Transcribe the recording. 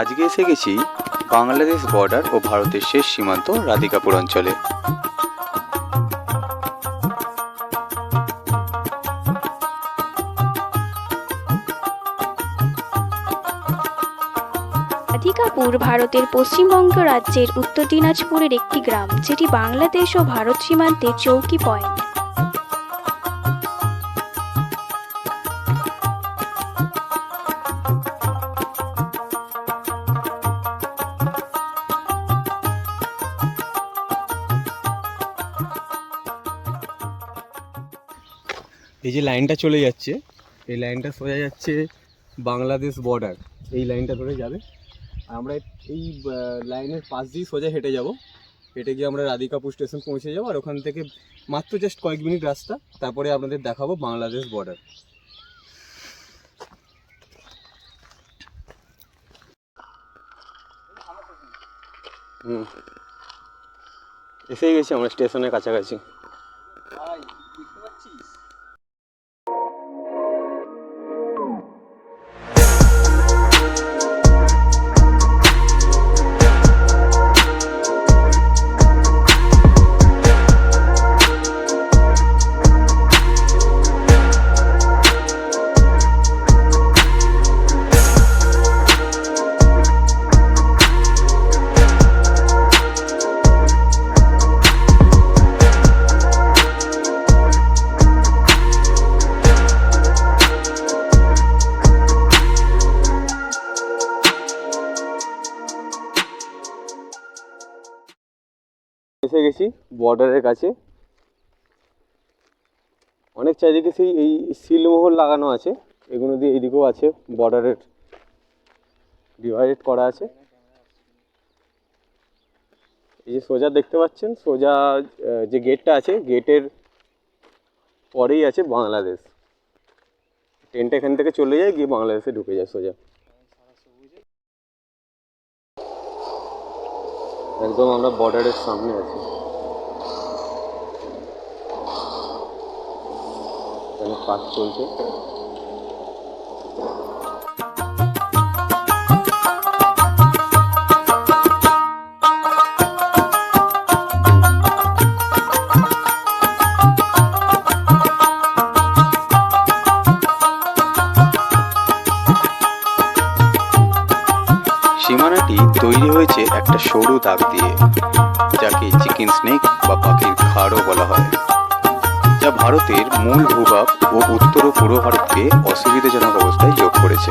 আজকে এসে গেছি বাংলাদেশ বর্ডার ও ভারতের শেষ সীমান্ত রাধিকাপুর অঞ্চলে। রাধিকাপুর ভারতের পশ্চিমবঙ্গ রাজ্যের উত্তর দিনাজপুরের একটি গ্রাম, যেটি বাংলাদেশ ও ভারত সীমান্তের চৌকি পয়েন্ট। এই যে লাইনটা চলে যাচ্ছে, এই লাইনটা সোজা যাচ্ছে বাংলাদেশ বর্ডার এই লাইনটা ধরে যাবে। আর আমরা এই লাইনের পাশ দিয়ে সোজা হেঁটে যাব। হেঁটে গিয়ে আমরা রাধিকাপুর স্টেশন পৌঁছে যাব আর ওখান থেকে মাত্র জাস্ট কয়েক মিনিট রাস্তা, তারপরে আপনাদের দেখাবো বাংলাদেশ বর্ডার হুম। এসেই গেছি আমরা স্টেশনের কাছাকাছি। এসে গেছি বর্ডারের কাছে। অনেক চারিদিকে সেই এই সিলমোহর লাগানো আছে। এগুলো দিয়ে এইদিকেও আছে বর্ডারের ডিভাইড করা আছে। এই যে সোজা দেখতে পাচ্ছেন, সোজা যে গেটটা আছে গেটের পরেই আছে বাংলাদেশ। ট্রেনটা এখান থেকে চলে যায়, গিয়ে বাংলাদেশে ঢুকে যায় সোজা। একদম আমরা বর্ডারের সামনে আছি। এখানে কাজ চলছে। সীমানাটি তৈরি হয়েছে একটা সরু দাগ দিয়ে, যাকে চিকেন স্নেক বা পাখির খাড়ও বলা হয়, যা ভারতের মূল ভূভাগ ও উত্তর ও পূর্ব ভারতকে অসুবিধাজনক অবস্থায় যোগ করেছে।